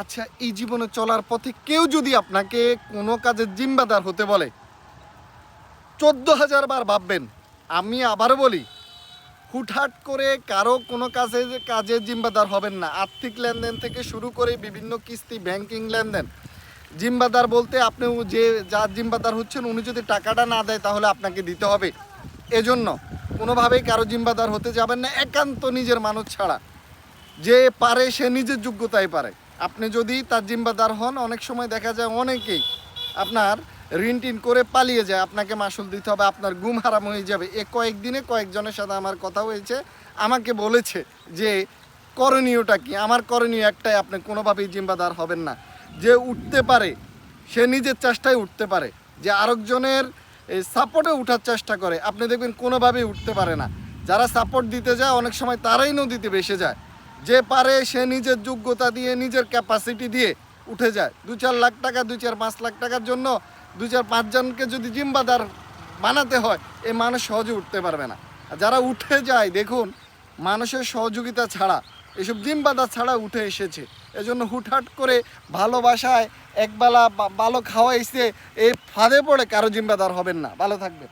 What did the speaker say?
আচ্ছা এই জীবনে চলার পথে কেউ যদি আপনাকে কোনো কাজের জিম্বাদার হতে বলে, চোদ্দ হাজার বার ভাববেন, আমি আবারও বলি, হুটহাট করে কারও কোনো কাজে কাজের জিম্বাদার হবেন না। আর্থিক লেনদেন থেকে শুরু করে বিভিন্ন কিস্তি, ব্যাংকিং লেনদেন জিম্বাদার বলতে আপনি যে যার জিম্বাদার হচ্ছেন, উনি যদি টাকাটা না দেয় তাহলে আপনাকে দিতে হবে। এজন্য কোনোভাবেই কারও জিম্বাদার হতে যাবেন না, একান্ত নিজের মানুষ ছাড়া। যে পারে সে নিজের যোগ্যতায় পারে। আপনি যদি তার জিম্বাদার হন, অনেক সময় দেখা যায় অনেকেই আপনার ঋণ টিন করে পালিয়ে যায়। আপনাকে মাসুল দিতে হবে, আপনার গুম হারাম হয়ে যাবে। এ কয়েকদিনে কয়েকজনের সাথে আমার কথা হয়েছে। আমাকে বলেছে যে, করণীয়টা কি? আমার করণীয় একটাই, আপনি কোনোভাবেই জিম্বাদার হবেন না। যে উঠতে পারে, সে নিজের চেষ্টায় উঠতে পারে। যে আরেকজনের সাপোর্টে উঠার চেষ্টা করে। আপনি দেখবেন কোনোভাবেই উঠতে পারে না। যারা সাপোর্ট দিতে যায়, অনেক সময় তারাই নদীতে ভেসে যায়। যে পারে সে নিজের যোগ্যতা দিয়ে, নিজের ক্যাপাসিটি দিয়ে উঠে যায়। দু চার লাখ টাকা দু চার পাঁচ লাখ টাকার জন্য দু চার পাঁচজনকে যদি জিম্বাদার বানাতে হয় এই মানুষ সহজে উঠতে পারবে না। যারা উঠে যায়, দেখুন, মানুষের সহযোগিতা ছাড়া, এসব জিম্বাদার ছাড়া উঠে এসেছে। এজন্য হুটহাট করে ভালোবাসায় একবেলা ভালো খাওয়াইছে এই ফাঁদে পড়ে কারও জিম্বাদার হবেন না। ভালো থাকবেন।